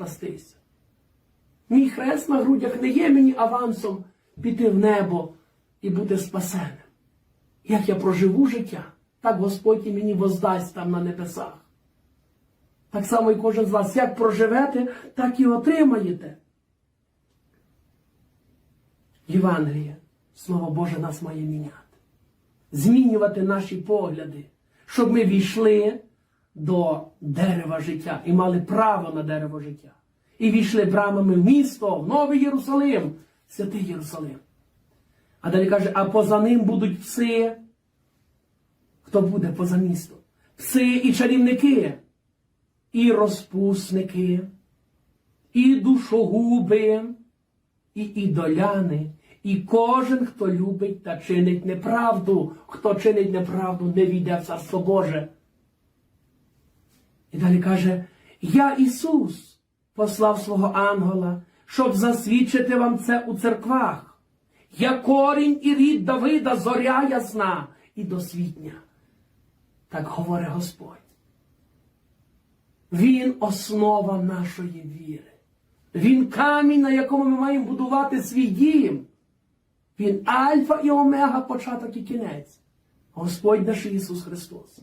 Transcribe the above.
спастися. Мій хрест на грудях не є мені авансом піти в небо і бути спасеним. Як я проживу життя, так Господь і мені воздасть там на небесах. Так само і кожен з вас, як проживете, так і отримаєте. Євангеліє, Слово Боже нас має міняти, змінювати наші погляди, щоб ми війшли до дерева життя і мали право на дерево життя. І війшли брамами в місто, в Новий Єрусалим, святий Єрусалим. А далі каже, а поза ним будуть пси. Хто буде поза містом? Пси і чарівники, і розпусники, і душогуби, і ідоляни, і кожен, хто любить та чинить неправду, хто чинить неправду, не війде в царство Боже. І далі каже: Я Ісус послав свого ангела, щоб засвідчити вам це у церквах. Я корінь і рід Давида, зоря ясна і досвітня. Так говорить Господь. Він основа нашої віри. Він камінь, на якому ми маємо будувати свій дім. Він альфа і омега, початок і кінець. Господь наш Ісус Христос.